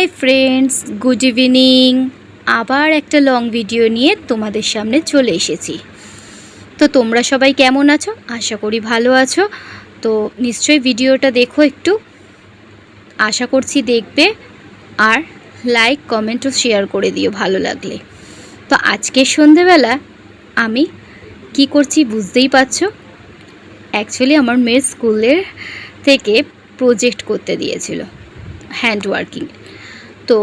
Hi friends good evening আবার একটা long video নিয়ে তোমাদের সামনে চলে এসেছি। তো তোমরা সবাই কেমন আছো? আশা করি ভালো আছো। তো নিশ্চয়ই ভিডিওটা দেখো একটু। আশা করছি দেখবে। আর লাইক কমেন্ট ও শেয়ার করে দিও ভালো লাগলে। তো আজকের সন্ধেবেলা আমি কি করছি বুঝতেই পারছ? অ্যাকচুয়ালি আমার মেয়ের স্কুলের থেকে প্রজেক্ট করতে দিয়েছিল। হ্যান্ড ওয়ার্কিং তো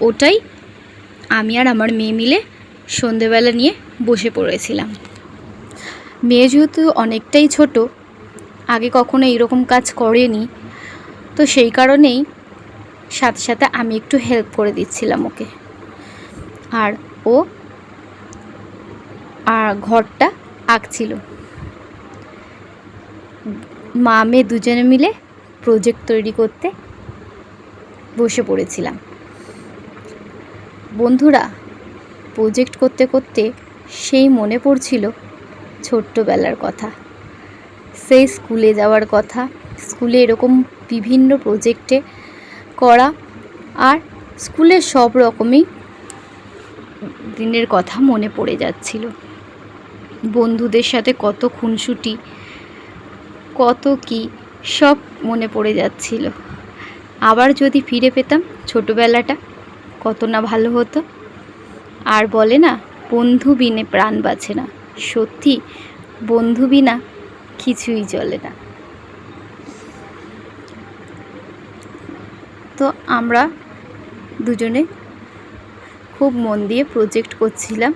ওটাই। আমি আর আমার মেয়ে মিলে সন্ধেবেলা নিয়ে বসে পড়েছিলাম। মেয়ে যেহেতু অনেকটাই ছোট, আগে কখনো এইরকম কাজ করেনি। তো সেই কারণেই সাথে সাথে আমি একটু হেল্প করে দিচ্ছিলাম ওকে। আর ও, আর ঘরটা আঁকছিল। মা, মেয়ে দুজনে মিলে প্রজেক্ট তৈরি করতে বসে পড়েছিলাম। বন্ধুরা প্রজেক্ট করতে করতে সেই মনে পড়ছিল ছোট্টবেলার কথা। সেই স্কুলে যাওয়ার কথা, স্কুলে এরকম বিভিন্ন প্রজেক্টে করা আর স্কুলে সব রকমই দিনের কথা মনে পড়ে যাচ্ছিল। বন্ধুদের সাথে কত খুনসুটি, কত কি সব মনে পড়ে যাচ্ছিল। আবার যদি ফিরে পেতাম ছোটোবেলাটা, কত না ভালো হতো। আর বলে না, বন্ধু বিনে প্রাণ বাঁচে না। সত্যি, বন্ধু বিনা কিছুই চলে না। তো আমরা দুজনে খুব মন দিয়ে প্রজেক্ট করছিলাম।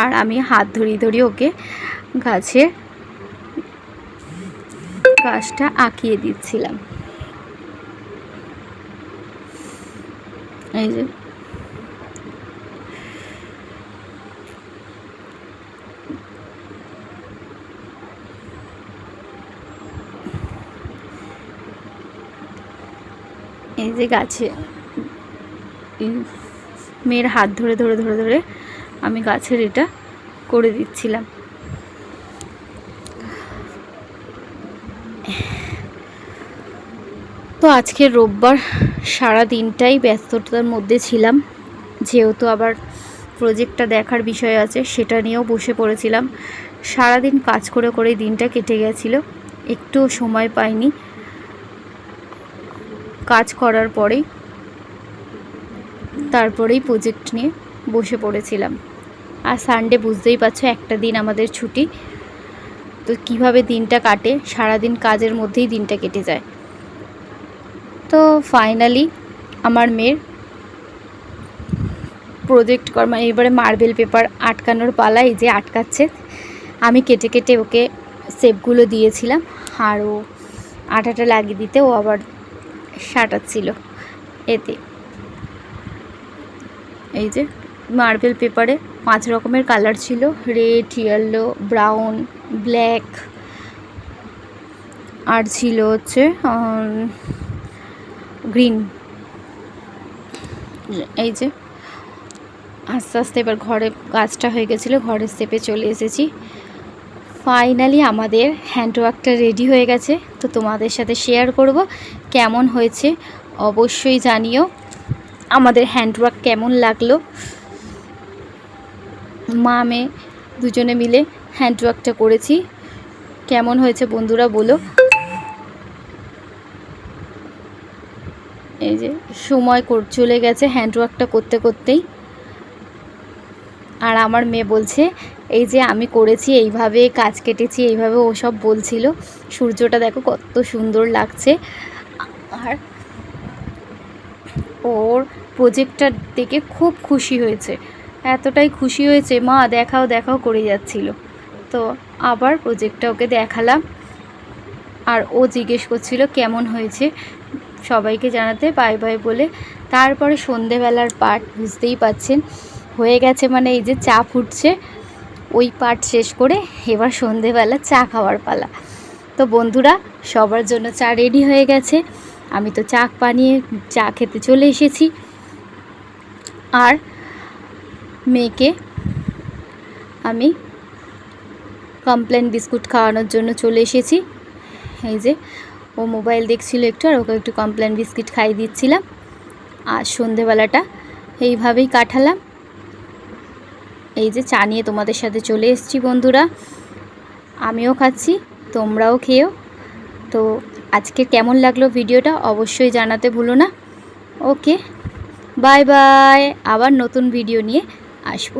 আর আমি হাত ধরিয়ে ধরিয়ে ওকে গাছে গাছটা আঁকিয়ে দিচ্ছিলাম। এই যে। এই যে গাছে। মেয়ের হাত ধরে ধরে ধরে ধরে আমি গাছের এটা করে দিচ্ছিলাম। তো আজকে রোববার সারা দিনটাই ব্যস্ততার মধ্যে ছিলাম। যেহেতু আবার প্রজেক্টটা দেখার বিষয় আছে, সেটা নিয়েও বসে পড়েছিলাম। সারাদিন কাজ করে করে দিনটা কেটে গেছিল। একটুও সময় পাইনি কাজ করার পরেই তারপরেই প্রজেক্ট নিয়ে বসে পড়েছিলাম। আর সানডে বুঝতেই পারছ, একটা দিন আমাদের ছুটি। তো কীভাবে দিনটা কাটে, সারাদিন কাজের মধ্যেই দিনটা কেটে যায়। তো ফাইনালি আমার মেয়ের প্রজেক্ট কর মানে এবারে মার্বেল পেপার আটকানোর পালা এই যে আটকাচ্ছে। আমি কেটে কেটে ওকে সেপগুলো দিয়েছিলাম, আর ও আটাটা লাগিয়ে দিতে ও আবার সাঁটাচ্ছিল। এতে এই যে মার্বেল পেপারে পাঁচ রকমের কালার ছিল রেড ইয়েলো ব্রাউন ব্ল্যাক আর ছিল হচ্ছে গ্রিন। এই যে, আস্তে আস্তে এবার ঘরে গাছটা হয়ে গেছিল, ঘরের স্টেপে চলে এসেছি। ফাইনালি আমাদের হ্যান্ডওয়ার্কটা রেডি হয়ে গেছে, তো তোমাদের সাথে শেয়ার করব কেমন হয়েছে, অবশ্যই জানিও আমাদের হ্যান্ডওয়ার্ক কেমন লাগল। মা, মেয়ে দুজনে মিলে হ্যান্ডওয়ার্কটা করেছি। কেমন হয়েছে বন্ধুরা বলো। এই যে সময় কর, চলে গেছে হ্যান্ডওয়ার্কটা করতে করতেই। আর আমার মেয়ে বলছে, এই যে আমি করেছি, এইভাবে কাজ কেটেছি, এইভাবে ও সব বলছিল। সূর্যটা দেখো কত সুন্দর লাগছে। আর ওর প্রজেক্টটা দেখে খুব খুশি হয়েছে। এতটাই খুশি হয়েছে, মা, দেখাও দেখাও, করে যাচ্ছিল। তো আবার প্রজেক্টটা ওকে দেখালাম। আর ও জিজ্ঞেস করছিল, কেমন হয়েছে? সবাইকে জানাতে বাই বাই বলে। তারপরে সন্ধেবেলার পার্ট বুঝতেই পাচ্ছেন। হয়ে গেছে মানে এই যে চা ফুটছে, ওই পার্ট শেষ করে এবার সন্ধেবেলা চা খাওয়ার পালা। তো বন্ধুরা, সবার জন্য চা রেডি হয়ে গেছে। আমি তো চা বানিয়ে চা খেতে চলে এসেছি। আর মেয়েকে আমি কমপ্লেন বিস্কুট খাওয়ানোর জন্য চলে এসেছি। এই যে ও মোবাইল দেখছিল একটু আর ওকে একটু কমপ্লেন বিস্কিট খাইয়ে দিচ্ছিলাম। আর সন্ধেবেলাটা এইভাবেই কাটালাম। এই যে চা নিয়ে তোমাদের সাথে চলে এসেছি বন্ধুরা। আমিও খাচ্ছি, তোমরাও খেও তো আজকে কেমন লাগল ভিডিওটা অবশ্যই জানাতে ভুলো না। Okay, bye bye. আবার নতুন ভিডিও নিয়ে আসব।